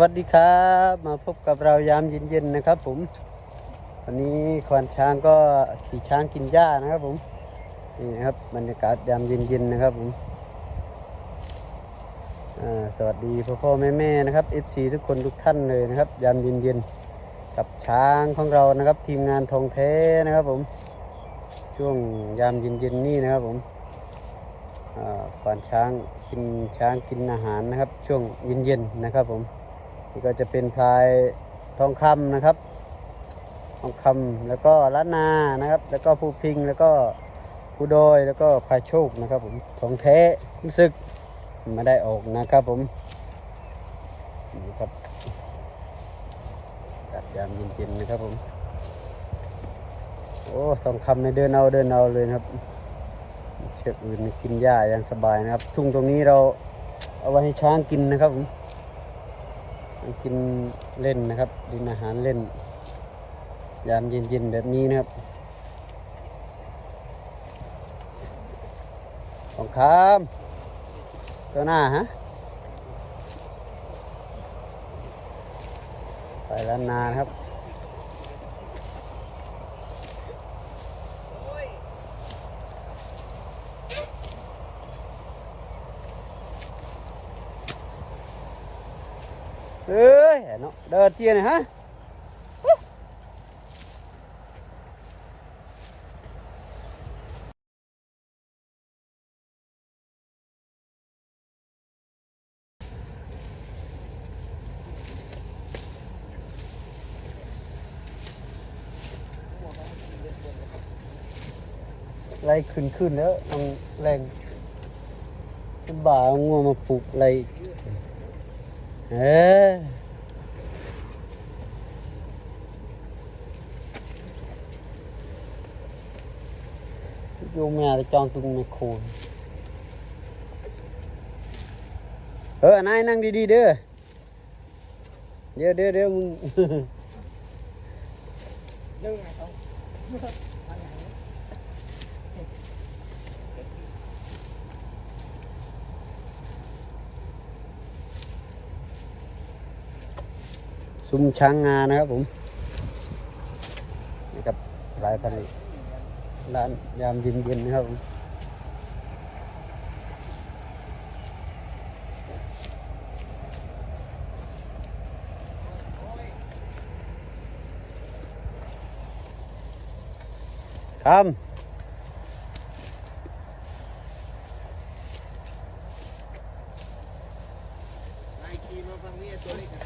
วัสดีครับ มาพบกับเรายามเย็นๆนะครับ ผมวันนี้ควานช้างก็ขี่ช้างกินหญ้านะครับ ผมนี่นะครับบรรยากาศยามเย็นๆนะครับผมสวัสดีพ่อพ่อแม่แม่ๆนะครับ FC ทุกคนทุกท่านเลยนะครับ ยามเย็นๆกับช้างของเรานะครับ ทีมงานทองแท้นะครับ ผม ช่วงยามเย็นๆนี่นะครับ ผมควานช้างกินช้างกินอาหารนะครับ ช่วงเย็นๆนะครับ ผม นี่ก็จะเป็นพลายทองคำนะครับทองคำแล้วก็ล้านนานะครับ แล้วก็ภูพิงแล้วก็ภูดอยแล้วก็พายโชคนะครับผมทองแท้รู้สึกมาได้ออกนะครับผมนี่ครับอากาศยามเย็นๆนะครับผมโอ้ทองคำในเดินเอาเดินเอาเลยครับ เชือกอื่นกินหญ้าอย่างสบายนะครับ ทุ่งตรงนี้เราเอาไว้ให้ช้างกินนะครับผม กินเล่นนะครับ ดินอาหารเล่น ยามเย็นๆแบบนี้นะครับสองคามตัวหน้าฮะไปแล้วนานะครับ เอ้ย เนาะเดินเจียนฮะไล่ขึ้นขึ้นแล้วต้องแรงบ่าเอางัวมาปลุกไล่เออ โยมแม่จะจองตรงในโคนเออนายนั่งดีๆเด้อเด้อเด้อเดี๋มึงงซุ้มช้างงานะครับผมนี่ครับลายพันธุ์ ร้านยามเย็นๆนะครับผมครับ ไอ้ขี่มาฟังนี่ตัวเล็กอะ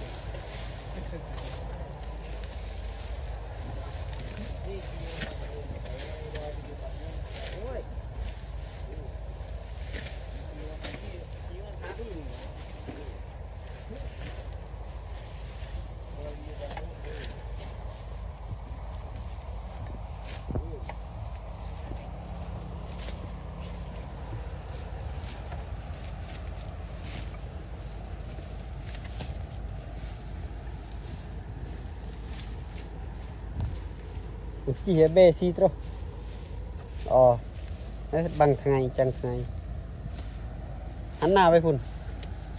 นี่ขี่มาฟังนี่โอ้ยขี่มาฟังนี่ขี่มาทางนี่ จีเบซีตรอ๋อบังทางไงจังทางไงหันหน้าไปพุ่น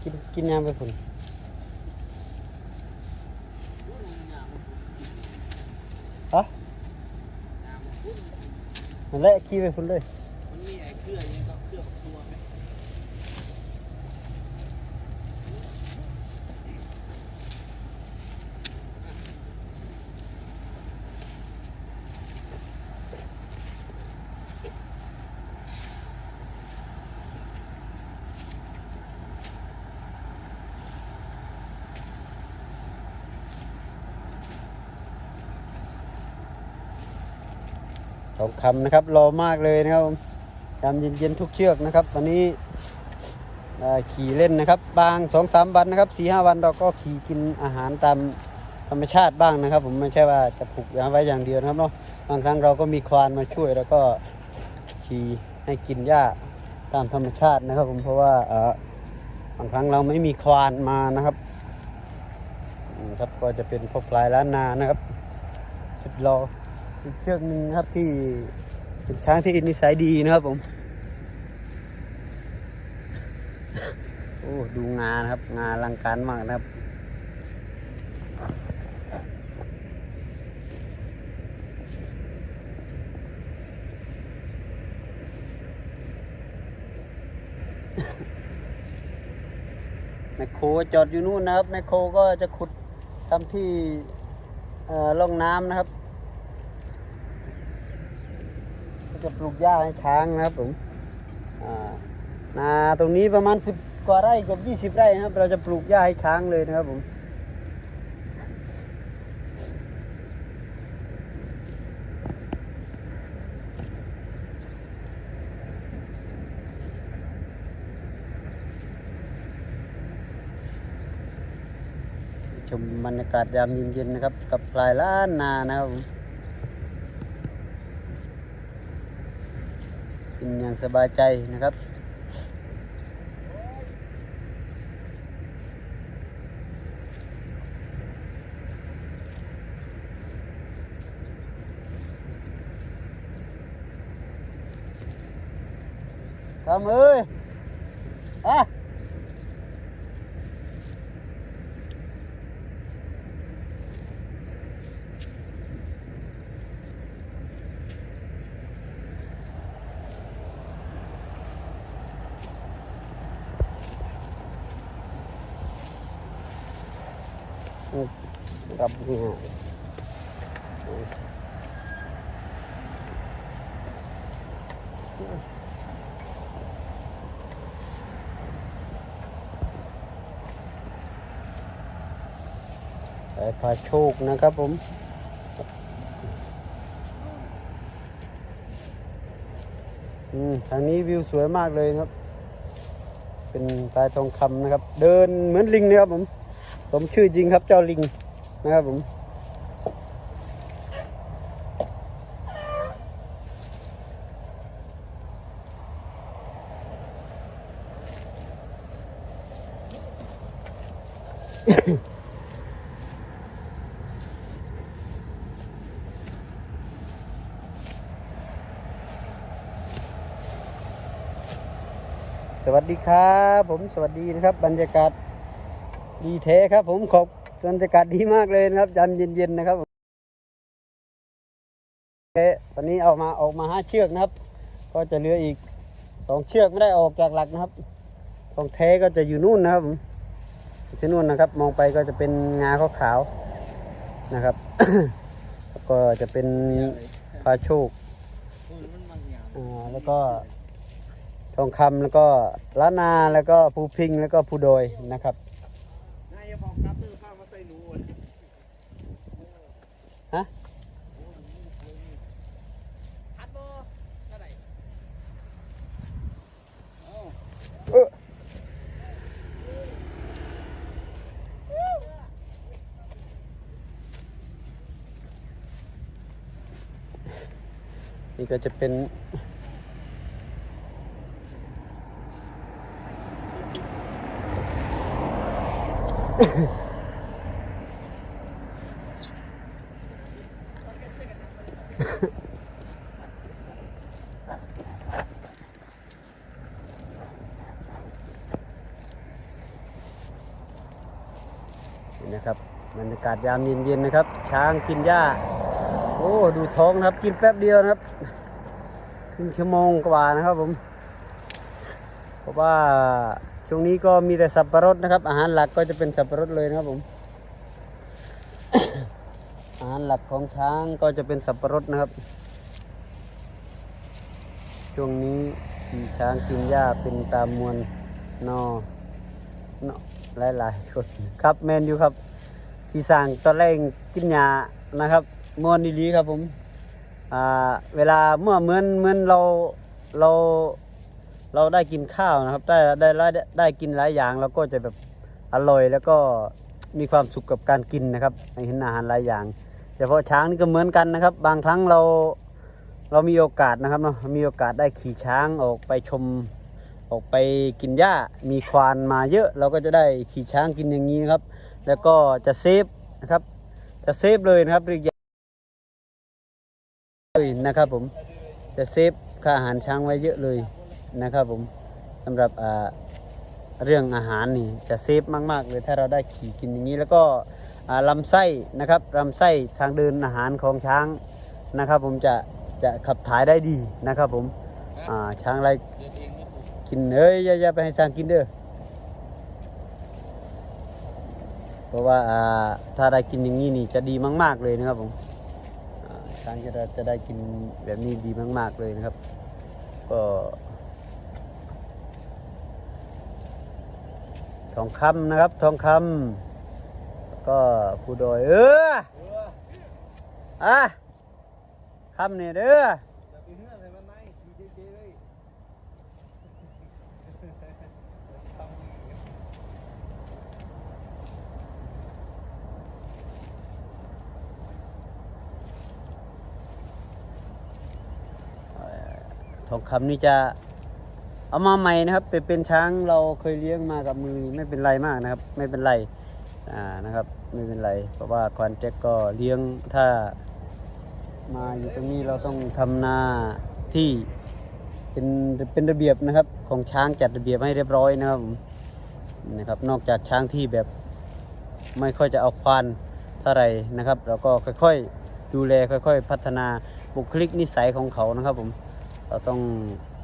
กินกินยามไปพุ่นฮะนั่นแหละขี่ไปพุ่นเลย มันมีไอ้เครื่องนี้ก็เครื่องตัวไหม ทองคำนะครับรอมากเลยนะครับผมยามเย็นๆทุกเชือกนะครับวันนี้ขี่เล่นนะครับบางสองสามวันนะครับสี่ห้าวันเราก็ขี่กินอาหารตามธรรมชาติบ้างนะครับ ผมไม่ใช่ว่าจะผูกยางไว้อย่างเดียวนะครับเนาะบางครั้งเราก็มีควานมาช่วย แล้วก็ขี่ให้กินหญ้าตามธรรมชาตินะครับ ผมเพราะว่าเออบางครั้งเราไม่มีควานมานะครับครับก็จะเป็นพวกปลายล้านนานะครับสิบโลอี อีกเชือกหนึ่งครับที่เป็นช้างที่นิสัยดีนะครับผม โอ้ดูงานครับ งานลังการมากนะครับแมคโครจอดอยู่นู่นนะครับแมคโครก็จะขุดทำที่ร่องน้ำนะครับ จะปลูกหญ้าให้ช้างนะครับผมอ่านาตรงนี้ประมาณสิบกว่าไร่เกับยี่สิบไร่นะครับ เราจะปลูกหญ้าให้ช้างเลยนะครับผมชมบรรยากาศยามเย็นๆนะครับ กับปลายล้านนานะครับผม กินอย่างสบายใจนะครับทำเอ้ยอะ รับ ง่ายสายพาโชคนะครับผมอืมทางนี้วิวสวยมากเลยครับ เป็นปลายทองคำนะครับ เดินเหมือนลิงเลยครับผม สมชื่อจริงครับเจ้าลิง นะครับผมสวัสดีครับผมสวัสดีนะครับ บรรยากาศดีเทครับผมขอบ บรรยากาศดีมากเลยนะครับยันเย็นๆนะครับเอ๊ะตอนนี้เอามาออกมาห้าเชือกนะครับ ก็จะเหลืออีกสองเชือกไม่ได้ออกจากหลักนะครับทองแท้ก็จะอยู่นู่นนะครับที่นู่นนะครับ มองไปก็จะเป็นงาขาวๆนะครับ ก็จะเป็นพาโชคอ่าแล้วก็ทองคำแล้วก็ล้านนาแล้วก็ภูพิงแล้วก็ภูโดยนะครับ นายบอกครับเพื่อข้ามาใส่หนูอะ ฮะ พัดโบเท่าไหร่เอ้า เออนี่ก็จะเป็นนะครับบรรยากาศยามเย็นๆนะครับ ช้างกินหญ้า โอ้ดูท้องนะครับ กินแป๊บเดียวนะครับ ครึ่งชั่วโมงกว่านะครับผม เพราะว่าช่วงนี้ก็มีแต่สับปะรดนะครับ อาหารหลักก็จะเป็นสับปะรดเลยนะครับผม อาหารหลักของช้างก็จะเป็นสับปะรดนะครับ ช่วงนี้มีช้างกินหญ้าเป็นตามมวลนอนาะหลายๆคนครับแมนอยู่ครับ ที่สั่งตอนแรกกินยานะครับมวนดีๆครับผมอ่าเวลาเมื่อเหมือนเหมือนเราเราเราได้กินข้าวนะครับ ได้ได้ได้ได้กินหลายอย่างเราก็จะแบบอร่อยแล้วก็มีความสุขกับการกินนะครับเห็นอาหารหลายอย่างเฉพาะช้างนี่ก็เหมือนกันนะครับ บางครั้งเราเรามีโอกาสนะครับเนาะมีโอกาสได้ขี่ช้างออกไปชมออกไปกินหญ้ามีควานมาเยอะ เราก็จะได้ขี่ช้างกินอย่างนี้นะครับ แล้วก็จะเซฟนะครับ จะเซฟเลยนะครับเรียกเลยนะครับผมจะเซฟค่าอาหารช้างไว้เยอะเลยนะครับผมสำหรับเรื่องอาหารนี่จะเซฟมากๆเลยถ้าเราได้ขี่กินอย่างนี้ แล้วก็อ่าลำไส้นะครับลำไส้ทางเดินอาหารของช้างนะครับ ผมจะจะขับถ่ายได้ดีนะครับผมช้างองไม่ถูกกินเอ้ยอย่าอย่าไปให้ช้างกินเด้อ เพราะว่าถ้าได้กินอย่างนี้นี่จะดีมาก ๆเลยนะครับผมอ่าช้างจะได้จะได้กินแบบนี้ดีมาก ๆเลยนะครับ ก็ทองคำนะครับทองคำก็ผู้โดยเออเอออะคำเนี่ยเด้อ อย่าไปเฮือนเลยมันไหนขี่เจ๊ๆเลยทำอย่างนี้ ทองคำนี่จะเอามาใหม่นะครับเป็นเป็นช้างเราเคยเลี้ยงมากับมือไม่เป็นไรมากนะครับ ไม่เป็นไรอ่านะครับไม่เป็นไร เพราะว่าควานแจ็คก็เลี้ยงถ้า มาอยู่ตรงนี้เราต้องทำหน้าที่เป็นเป็นระเบียบนะครับ ของช้างจัดระเบียบให้เรียบร้อยนะครับนะครับ นอกจากช้างที่แบบไม่ค่อยจะเอาควานเท่าไหร่นะครับ เราก็ค่อยๆดูแลค่อย ๆ พัฒนาบุคลิกนิสัยของเขานะครับผม เราต้อง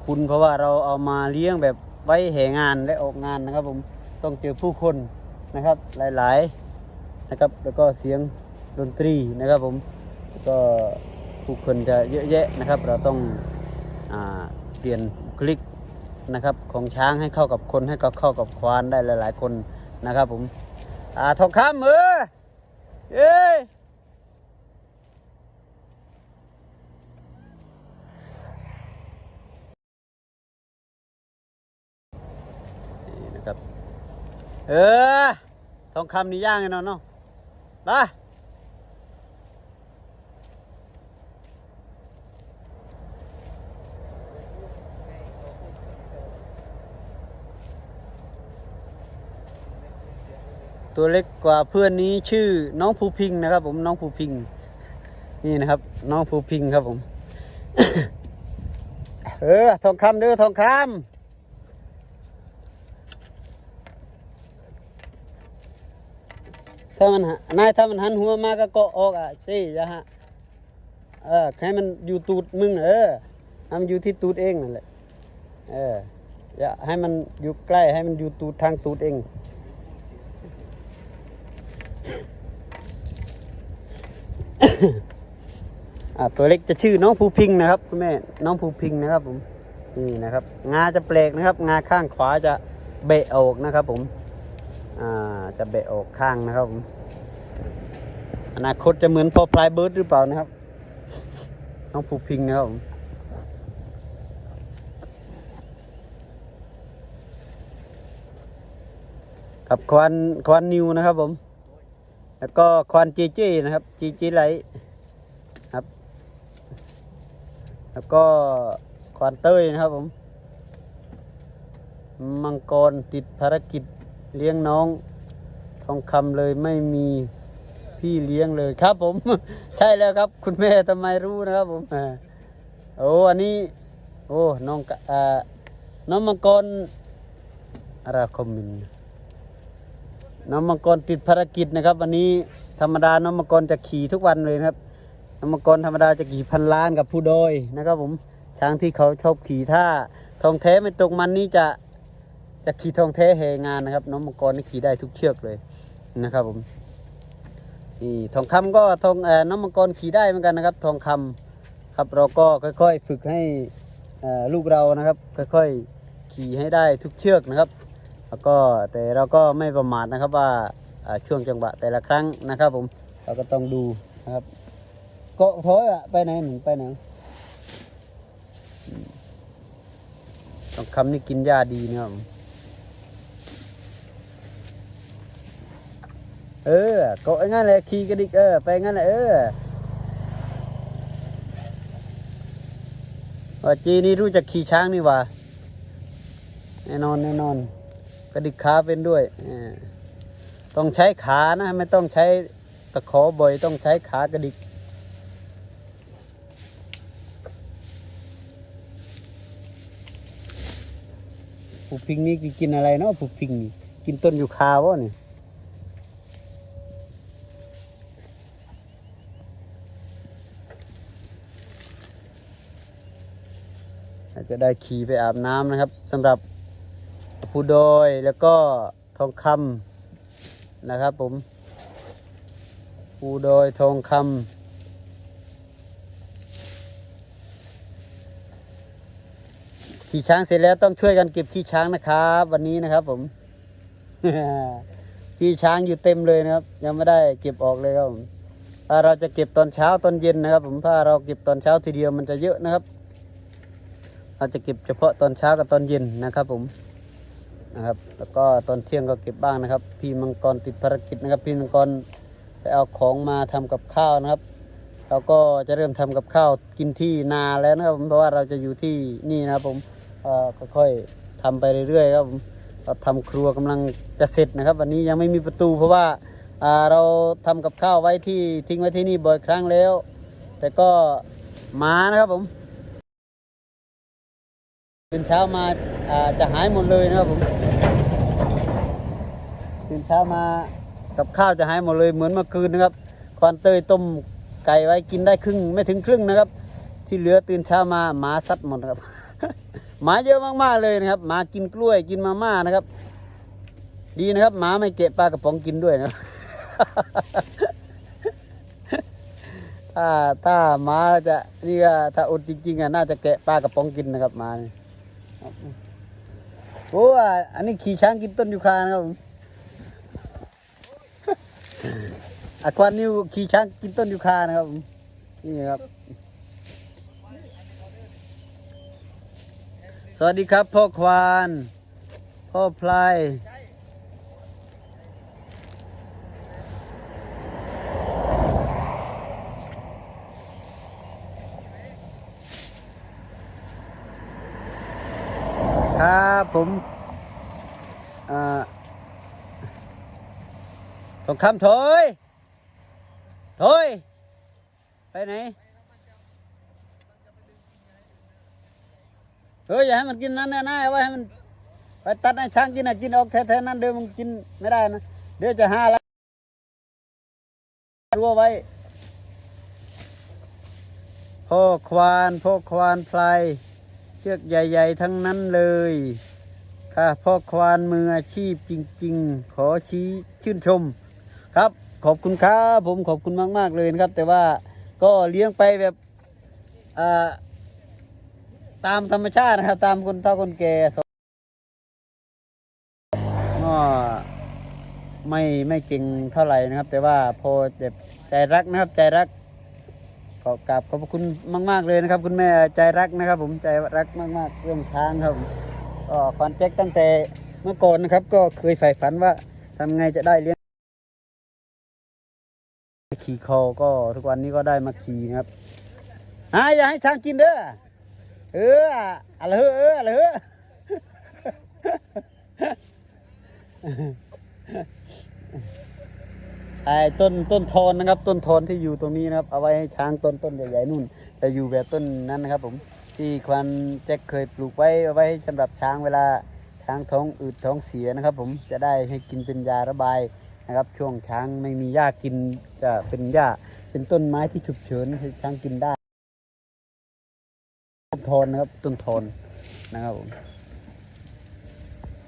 คุณเพราะว่าเราเอามาเลี้ยงแบบไว้แห่งานและออกงานนะครับ ผมต้องเจอผู้คนนะครับหลายๆนะครับ แล้วก็เสียงดนตรีนะครับ ผมแล้วก็ผู้คนจะเยอะแยะนะครับ เราต้องอเปลี่ยนคลิกนะครับของช้างให้เข้ากับคนให้ก็เข้ากับควานได้หลาย ๆ คนนะครับ ผมอ่าทองคำเออเอ้ นี่นะ ครับ เออ ทองคำนี่ย่างไงเนาะเนาะไปตัวเล็กกว่าเพื่อนนี้ชื่อน้องภูพิงนะครับ ผมน้องภูพิง นี่นะครับ น้องภูพิงครับผม เออทองคำเด้อทองคำ ถ้ามันหานายถ้ามันหันหัวมาก็เกาะออกอะเจ๊ย่าฮะเออให้มันอยู่ตูดมึงเออให้มันอยู่ที่ตูดเองนั่นแหละเอออย่าให้มันอยู่ใกล้ให้มันอยู่ตูดทางตูดเองอ่าตัวเล็กจะชื่อน้องภูพิงนะครับคุณแม่น้องภูพิงนะครับผมนี่นะครับ งาจะแปลกนะครับ งาข้างขวาจะเบะออกนะครับผม จะเบะออกข้างนะครับผมอนาคตจะเหมือนพอพลายเบิร์ดหรือเปล่านะครับน้องภูกพิงนะครับกับควานควานนิวนะครับผม แล้วก็ควานจีจีนะครับจีจีไลท์ครับ แล้วก็ควานเต้ยนะครับผม มังกรติดภารกิจ เลี้ยงน้องทองคำเลยไม่มีพี่เลี้ยงเลยครับผม ใช่แล้วครับ คุณแม่ทำไมรู้นะครับผมโอ้อันนี้ โอ้น้องกะอ่าน้องมังกรอะไรคอมมินน้องมังกรติดภารกิจนะครับ วันนี้ธรรมดาน้องมังกรจะขี่ทุกวันเลยนะครับน้องมังกรธรรมดาจะขี่พันล้านกับผู้โดยนะครับผมช้างที่เขาชอบขี่ถ้าทองแท้ไม่ตกมันนี่จะ จะขี่ทองแท้แหงานนะครับ น้องมังกรนี่ขี่ได้ทุกเชือกเลยนะครับผมนี่ทองคำก็ทองเออน้องมังกรขี่ได้เหมือนกันนะครับ ทองคำครับเราก็ค่อยๆฝึกให้ลูกเรานะครับ ค่อยๆขี่ให้ได้ทุกเชือกนะครับ แล้วก็แต่เราก็ไม่ประมาทนะครับว่าช่วงจังหวะแต่ละครั้งนะครับ ผมเราก็ต้องดูนะครับเกาะถอยอะไปไหนหนึ่งไปไหนทองคำนี่กินหญ้าดีนะครับผม เออก็งั้นแหละขี่กระดิกเออไปงั้นแหละเออว่าจีนี่รู้จักขี่ช้างนี่ว่าแน่นอนแน่นอนกระดิกขาเป็นด้วยออต้องใช้ขานะไม่ต้องใช้ตะขอบ่อยต้องใช้ขากระดิกผูกพิงนี่กินอะไรเนาะผูกพิงกินต้นยูคาวะเนี่ย จะได้ขี่ไปอาบน้ำนะครับสำหรับผู้โดยแล้วก็ทองคำนะครับผมภูดอยทองคำขี่ช้างเสร็จแล้วต้องช่วยกันเก็บขี้ช้างนะครับ วันนี้นะครับผมขี้ช้างอยู่เต็มเลยนะครับ ยังไม่ได้เก็บออกเลยครับผมถ้าเราจะเก็บตอนเช้าตอนเย็นนะครับ ผมถ้าเราเก็บตอนเช้าทีเดียวมันจะเยอะนะครับ เราจะเก็บเฉพาะตอนเช้ากับตอนเย็นนะครับผมนะครับแล้วก็ตอนเที่ยงก็เก็บบ้างนะครับ พี่มังกรติดภารกิจนะครับ พี่มังกรไปเอาของมาทำกับข้าวนะครับเราก็จะเริ่มทำกับข้าวกินที่นาแล้วนะครับเพราะว่าเราจะอยู่ที่นี่นะครับผมค่อยๆทำไปเรื่อยๆครับผมเราทำครัวกำลังจะเสร็จนะครับ วันนี้ยังไม่มีประตูเพราะว่าเราทำกับข้าวไว้ที่ทิ้งไว้ที่นี่บ่อยครั้งแล้ว แต่ก็หมานะครับผม ตื่นเช้ามาจะหายหมดเลยนะครับผมตื่นเช้ามากับข้าวจะหายหมดเลยเหมือนเมื่อคืนนะครับคอนเตยต้มไก่ไว้กินได้ครึ่งไม่ถึงครึ่งนะครับ ที่เหลือตื่นเช้ามาหมาซัดหมดครับหมาเยอะมากๆเลยนะครับหมากินกล้วยกินมาม่านะครับ ดีนะครับหมาไม่เกะปลากระป๋องกินด้วยนะถ้าถ้าหมาจะนี่ก็ถ้าอดจริงๆอะน่าจะแกะปลากระป๋องกินนะครับหมานี่ โอ้อันนี้ขี่ช้างกินต้นยูคานะครับผมอะควานิวขี่ช้างกินต้นยูคานะครับผมนี่ครับ สวัสดีครับพ่อควาน พ่อพลาย ผมทองคำถอยถอยไปไหน เฮ้ยอย่าให้มันกินนั้นนะนะเอาไว้ให้มันไปตัดให้ช้างกินนะกินออกแท้ๆนั้นเดี๋ยวมันกินไม่ได้นะ เดี๋ยวจะหาล้วรั้วไว้พ่อควานพ่อควานพลาย ชือกใหญ่ๆ ทั้งนั้นเลย ค่ะพ่อควานมืออาชีพจริง ๆ ขอชี้ชื่นชม ครับ ขอบคุณครับผมขอบคุณมาก ๆ เลยนะครับ แต่ว่าก็เลี้ยงไปแบบตามธรรมชาตินะครับ ตามคนเฒ่าคนแก่ก็ไม่ไม่เก่งเท่าไหร่นะครับ แต่ว่าพอแบบใจรักนะครับ ใจรัก ขอกราบขอบคุณมาก ๆ เลยนะครับ คุณแม่ใจรักนะครับ ผมใจรักมาก ๆ เรื่องช้างครับก็คอนแจ็คตั้งแต่เมื่อก่อนนะครับ ก็เคยใฝ่ฝันว่าทำไงจะได้เลี้ยงขี่คอก็ทุกวันนี้ก็ได้มาขี่นะครับอ่าอย่าให้ช้างกินเด้อเอออะไรเฮ้อเอออะไรเฮ้อ ไอ้ต้นต้นทอนนะครับ ต้นทอนที่อยู่ตรงนี้นะครับ เอาไว้ให้ช้างต้นต้นใหญ่ๆนู่นจะอยู่แบบต้นนั้นนะครับ ผมที่ควันแจ็คเคยปลูกไว้เอาไว้สำหรับช้างเวลาช้างท้องอืดท้องเสียนะครับ ผมจะได้ให้กินเป็นยาระบายนะครับ ช่วงช้างไม่มีหญ้ากินจะเป็นหญ้าเป็นต้นไม้ที่ฉุกเฉินให้ช้างกินได้ต้นทอนนะครับต้นทอนนะครับผม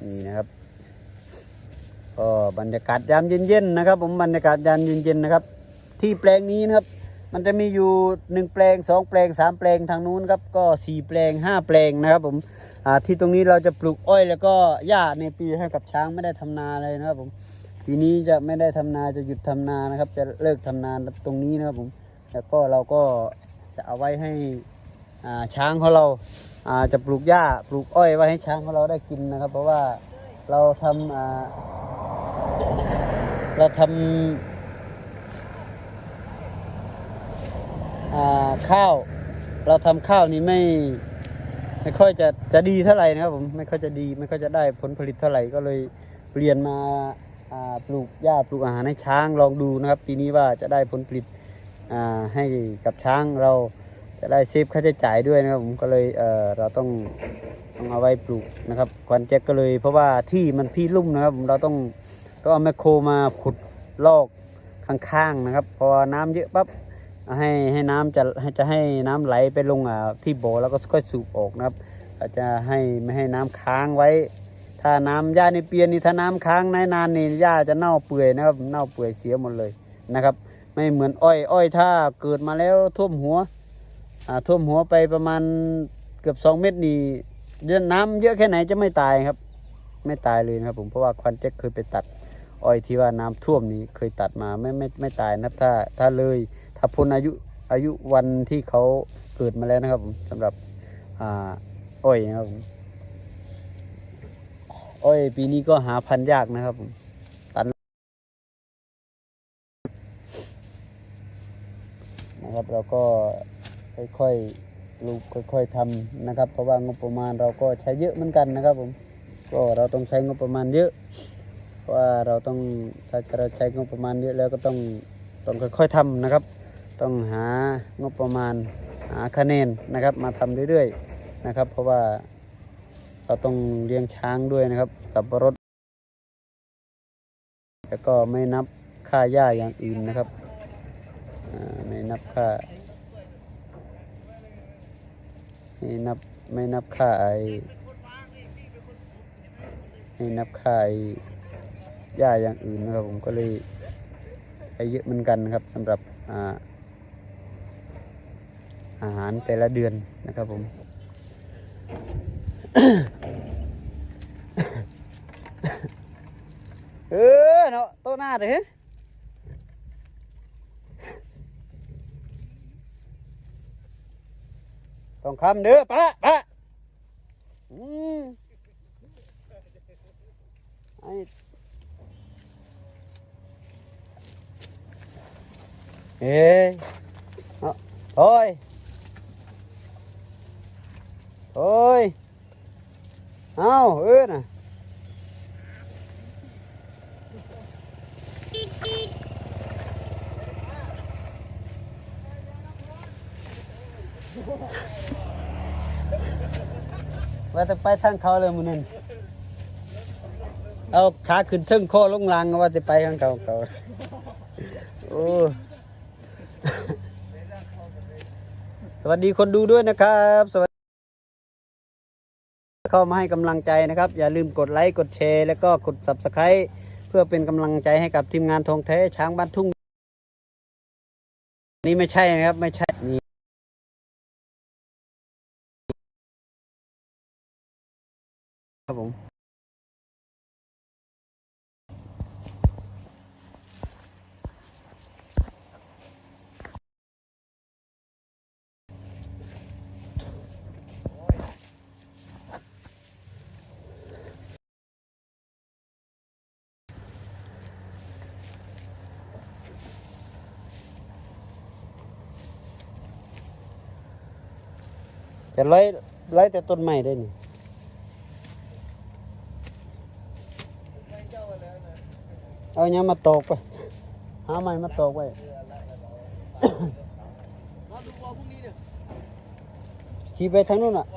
นี่นะครับ ก็บรรยากาศยามเย็นๆนะครับ ผมบรรยากาศยามเย็นๆนะครับ ที่แปลงนี้นะครับ มันจะมีอยู่หนึ่งแปลงสองแปลงสามแปลงทางนู้นครับก็สี่แปลงห้าแปลงนะครับ ผมที่ตรงนี้เราจะปลูกอ้อย แล้วก็หญ้าในปีให้กับช้างไม่ได้ทำนาเลยนะครับผมปีนี้จะไม่ได้ทำนาจะหยุดทำนานะครับ จะเลิกทำนาตรงนี้นะครับผมแล้วก็เราก็จะเอาไว้ให้ช้างของเราจะปลูกหญ้าปลูกอ้อยไว้ให้ช้างของเราได้กินนะครับ เพราะว่าเราทำ เราทำข้าว เราทำข้าวนี่ไม่ไม่ค่อยจะจะดีเท่าไหร่นะครับผมไม่ค่อยจะดีไม่ค่อยจะได้ผลผลิตเท่าไหร่ก็เลยเปลี่ยนมาปลูกหญ้าปลูกอาหารให้ช้างลองดูนะครับ ปีนี้ว่าจะได้ผลผลิตให้กับช้างเราจะได้เซฟค่าใช้จ่ายด้วยนะครับผมก็เลยเเราต้องต้องเอาไว้ปลูกนะครับควันแจ็คก็เลยเพราะว่าที่มันที่ลุ่มนะครับผมเราต้อง ก็เอาแมคโครมาขุดลอกข้างๆนะครับ พอน้ำเยอะปั๊บให้ให้น้ำจะให้จะให้น้ำไหลไปลงอ่าที่บ่อแล้วก็ค่อยสูบออกนะครับอาจจะให้ไม่ให้น้ำค้างไว้ ถ้าน้ำหญ้าในเปียนนี่ถ้าน้ำค้างนานๆนี่หญ้าจะเน่าเปื่อยนะครับ เน่าเปื่อยเสียหมดเลยนะครับ ไม่เหมือนอ้อยอ้อยถ้าเกิดมาแล้วท่วมหัวอ่าท่วมหัวไปประมาณเกือบสองเมตรนี่เยอะน้ำเยอะแค่ไหนจะไม่ตายครับ ไม่ตายเลยนะครับผมเพราะว่าควันเจ๊กเคยไปตัด อ้อยที่ว่าน้ำท่วมนี้เคยตัดมาไม่ไม่ไม่ตายนะครับ ถ้าถ้าเลยถ้าพ้นอายุอายุวันที่เขาเกิดมาแล้วนะครับผมสำหรับอ่าอ้อยนะครับผมอ้อยปีนี้ก็หาพันยากนะครับผมตันนะครับเราก็ค่อยๆลูกค่อย ๆทำนะครับ เพราะว่างบประมาณเราก็ใช้เยอะเหมือนกันนะครับผมก็เราต้องใช้งบประมาณเยอะ ว่าเราต้องถ้าเราใช้งบประมาณเยอะแล้วก็ต้องต้องค่อยๆทำนะครับ ต้องหางบประมาณหาคะแนนนะครับ มาทำเรื่อยๆนะครับ เพราะว่าเราต้องเลี้ยงช้างด้วยนะครับ สับปะรดแล้วก็ไม่นับค่าหญ้าอย่างอื่นนะครับไม่นับค่าไม่นับไม่นับค่าไอไม่นับค่าไอ หญ้าอย่างอื่นนะครับผมก็เลยใช้เยอะเหมือนกันนะครับสำหรับอาอาหารแต่ละเดือนนะครับผมเออเนาะโต๊ะหน้าเด้อต้องคำเด้อปะปะอืมไอ้ เอ้ยเอโอ้ยโอ้ยเอาเออนะว่าจะไปทางเขาเลยมึงนั่นเอาขาขึ้นเทิงคอลงลางว่าจะไปทางเขาเขาโอ้ สวัสดีคนดูด้วยนะครับสวัสดีเข้ามาให้กำลังใจนะครับ อย่าลืมกดไลค์กดแชร์แล้วก็กด subscribe เพื่อเป็นกำลังใจให้กับทีมงานทองแท้ช้างบ้านทุ่ง นี่ไม่ใช่นะครับไม่ใช่นี่ครับผม จะไล่ไล่แต่ต้นใหม่ได้นี่เอาเนี้ยมาตอกไป หาไม้มาตอกไว้มาดูว่าพรุ่งนี้เนี่ยขี่ไปทางนู้นอะ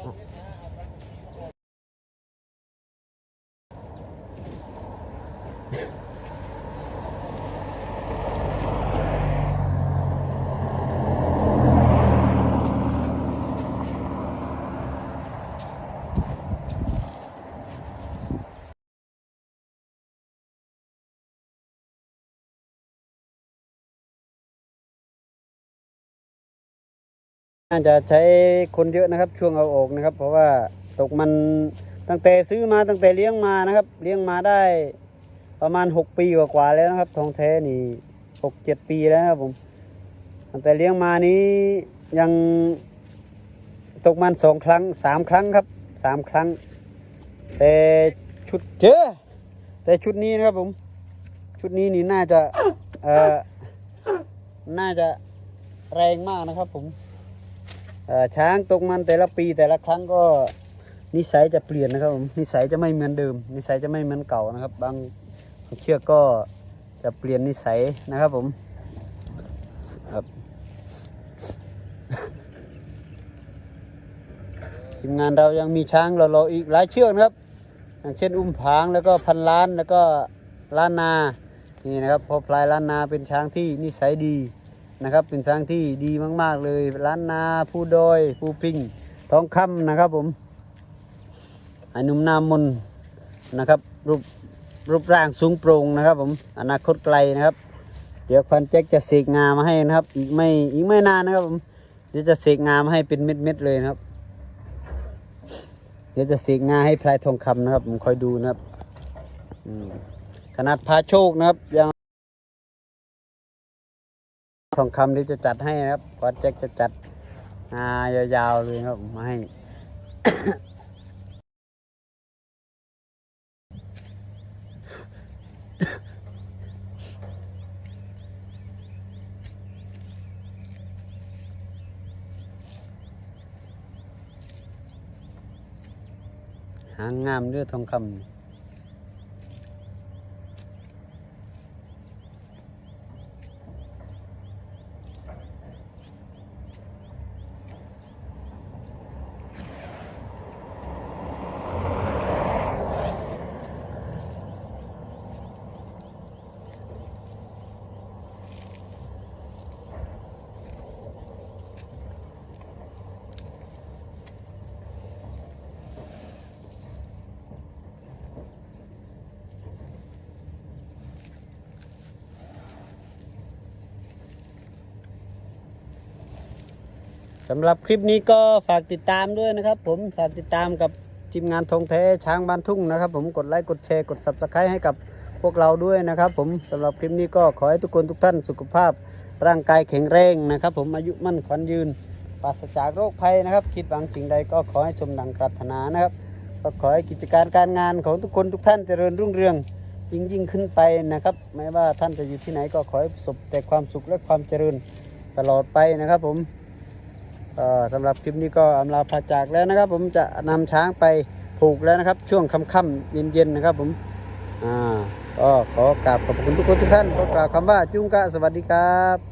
น่าจะใช้คนเยอะนะครับ ช่วงเอาออกนะครับ เพราะว่าตกมันตั้งแต่ซื้อมาตั้งแต่เลี้ยงมานะครับ เลี้ยงมาได้ประมาณ 6 ปีกว่าแล้วนะครับ ทองแท้นี่หกเจ็ดปีแล้วนะครับผมตั้งแต่เลี้ยงมานี้ยังตกมันสองครั้งสามครั้งครับสามครั้ง แต่ชุดเจอแต่ชุดนี้นะครับผม ชุดนี้นี่น่าจะเอ่อน่าจะแรงมากนะครับผม ช้างตกมันแต่ละปีแต่ละครั้งก็นิสัยจะเปลี่ยนนะครับผมนิสัยจะไม่เหมือนเดิม นิสัยจะไม่เหมือนเก่านะครับ บางเชือกก็จะเปลี่ยนนิสัยนะครับผมครับทีมงานเรายังมีช้างเราเราอีกหลายเชือกนะครับ อย่างเช่นอุ้มผางแล้วก็พันล้านแล้วก็ล้านนานี่นะครับพอพลายล้านนาเป็นช้างที่นิสัยดี นะครับ เป็นช้างที่ดีมาก ๆ เลยล้านนาผู้ดอยผู้พิงทองคำนะครับผมไอ้หนุ่มนามนนะครับรูปรูปร่างสูงโปร่งนะครับ ผมอนาคตไกลนะครับ เดี๋ยวควันแจ็คจะเสกงามาให้นะครับ อีกไม่อีกไม่นานนะครับผมเดี๋ยวจะเสกงามาให้เป็นเม็ดๆเลยนะครับ เดี๋ยวจะเสกงาให้พลายทองคำนะครับ ผมคอยดูนะครับขนาดพาโชคนะครับ ยัง ทองคำที่จะจัดให้นะครับควันแจ็คจะจัดงายาวๆเลยครับมาให้ หางงามเลือทองคำ สำหรับคลิปนี้ก็ฝากติดตามด้วยนะครับ ผมฝากติดตามกับทีมงานธงแท้ช้างบ้านทุ่งนะครับ ผมกดไลค์กดแชร์กด subscribe ให้กับพวกเราด้วยนะครับ ผมสำหรับคลิปนี้ก็ขอให้ทุกคนทุกท่านสุขภาพร่างกายแข็งแรงนะครับ ผมอายุมั่นขวัญยืนปราศจากโรคภัยนะครับ คิดหวังสิ่งใดก็ขอให้สมดังปรารถนานะครับ ก็ขอให้กิจการการงานของทุกคนทุกท่านเจริญรุ่งเรืองยิ่งยิ่งขึ้นไปนะครับ ไม่ว่าท่านจะอยู่ที่ไหนก็ขอให้ประสบแต่ความสุขและความเจริญตลอดไปนะครับผม ก็สำหรับคลิปนี้ก็อำลาพาจากแล้วนะครับ ผมจะนำช้างไปผูกแล้วนะครับ ช่วงค่ำๆเย็นๆนะครับ ผมอ่าก็ขอกราบขอบคุณทุกคนทุกท่านขอกล่าบคำว่าจุ้งกะสวัสดีครับ